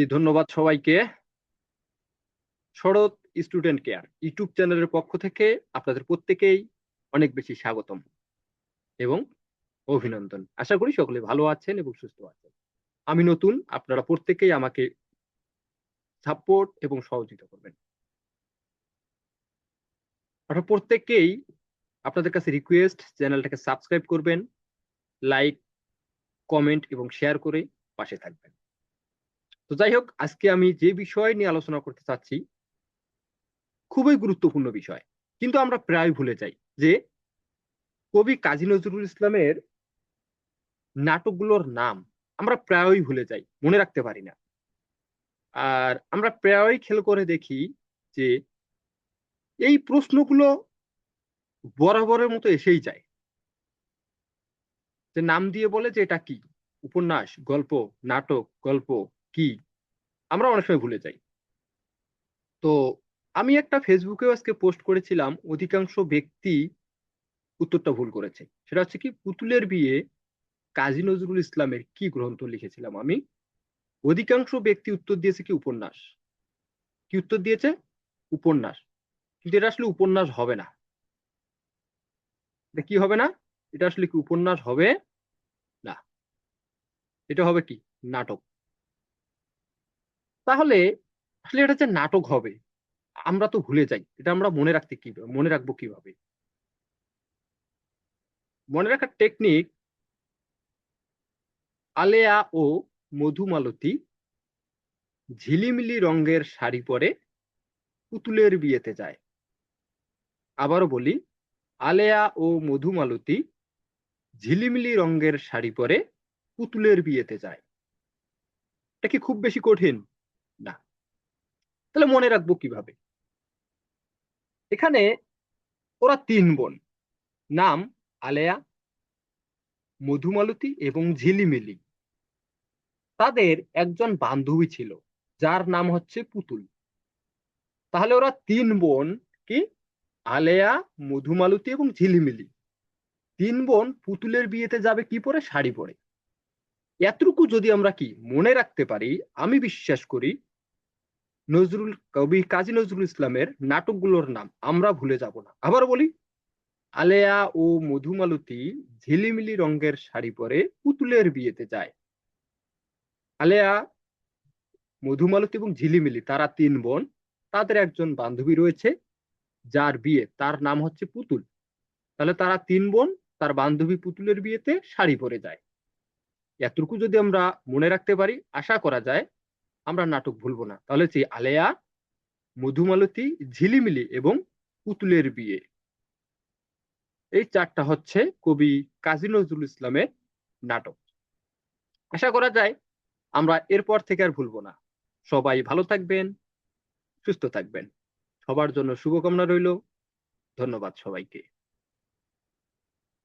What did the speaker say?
জি, ধন্যবাদ সবাইকে। শরৎ student care YouTube চ্যানেলের পক্ষ থেকে আপনাদের প্রত্যেকেই অনেক বেশি স্বাগতম এবং অভিনন্দন। আশা করি সকলে ভালো আছেন এবং সুস্থ আছেন। আমি নতুন, আপনারা প্রত্যেকেই আমাকে সাপোর্ট এবং সহযোগিতা করবেন। আপনারা প্রত্যেককেই আপনাদের কাছে রিকোয়েস্ট চ্যানেলটাকে সাবস্ক্রাইব করবেন লাইক কমেন্ট এবং শেয়ার করে পাশে থাকবেন। তো যাই হোক, আজকে আমি যে বিষয় নিয়ে আলোচনা করতে চাচ্ছি, খুবই গুরুত্বপূর্ণ বিষয়। কিন্তু আমরা প্রায় ভুলে যাই যে কবি কাজী নজরুল ইসলামের নাটকগুলোর নাম আমরা প্রায়ই ভুলে যাই, মনে রাখতে পারি না। আর আমরা প্রায়ই খেল করে দেখি যে এই প্রশ্নগুলো বরাবরের মতো এসেই যায়। যে নাম দিয়ে বলে যে এটা কি? উপন্যাস, গল্প, নাটক, গল্প কি? আমরা অনেক সময় ভুলে যাই। তো আমি একটা ফেসবুকেও আজকে পোস্ট করেছিলাম, অধিকাংশ ব্যক্তি উত্তরটা ভুল করেছে। সেটা হচ্ছে কি, পুতুলের বিয়ে কাজী নজরুল ইসলামের কি গ্রন্থ লিখেছিলাম আমি? অধিকাংশ ব্যক্তি উত্তর দিয়েছে কি উপন্যাস। কি উত্তর দিয়েছে? উপন্যাস। কিন্তু এটা আসলে উপন্যাস হবে না। কি হবে না? এটা আসলে কি উপন্যাস হবে না। এটা হবে কি? নাটক। তাহলে আসলে এটা যে নাটক হবে, আমরা তো ভুলে যাই। এটা আমরা মনে রাখতে কি, মনে রাখব কীভাবে? মনে রাখার টেকনিক আলেয়া ও মধুমালতী ঝিলিমিলি রঙের শাড়ি পরে পুতুলের বিয়েতে যায়। আবারও বলি, আলেয়া ও মধুমালতী ঝিলিমিলি রঙের শাড়ি পরে পুতুলের বিয়েতে যায়। এটা কি খুব বেশি কঠিন? তাহলে মনে রাখব কীভাবে? এখানে ওরা তিন বোন। নাম আলেয়া, মধুমালতী এবং ঝিলিমিলি। তাদের একজন বান্ধবী ছিল, যার নাম হচ্ছে পুতুল। তাহলে ওরা তিন বোন কি? আলেয়া, মধুমালতী এবং ঝিলিমিলি। তিন বোন পুতুলের বিয়েতে যাবে কি পরে? শাড়ি পরে। এতটুকু যদি আমরা কি মনে রাখতে পারি, আমি বিশ্বাস করি নজরুল কবি কাজী নজরুল ইসলামের নাটকগুলোর নাম আমরা ভুলে যাব না। আবার বলি, আলেয়া ও মধুমালতী ঝিলিমিলি রঙের শাড়ি পরে পুতুলের বিয়েতে যায়। আলেয়া, মধুমালতী এবং ঝিলিমিলি, তারা তিন বোন, তাদের একজন বান্ধবী রয়েছে, যার বিয়ে, তার নাম হচ্ছে পুতুল। তাহলে তারা তিন বোন, তার বান্ধবী পুতুলের বিয়েতে শাড়ি পরে যায়। এতটুকু যদি আমরা মনে রাখতে পারি, আশা করা যায় আমরা নাটক ভুলবো না। তাহলে যে আলেয়া, মধুমালতী, ঝিলিমিলি এবং পুতুলের বিয়ে। এই চারটা হচ্ছে কবি কাজী নজরুল ইসলামের নাটক। আশা করা যায় আমরা এরপর থেকে আর ভুলবো না। সবাই ভালো থাকবেন, সুস্থ থাকবেন। সবার জন্য শুভকামনা রইল। ধন্যবাদ সবাইকে।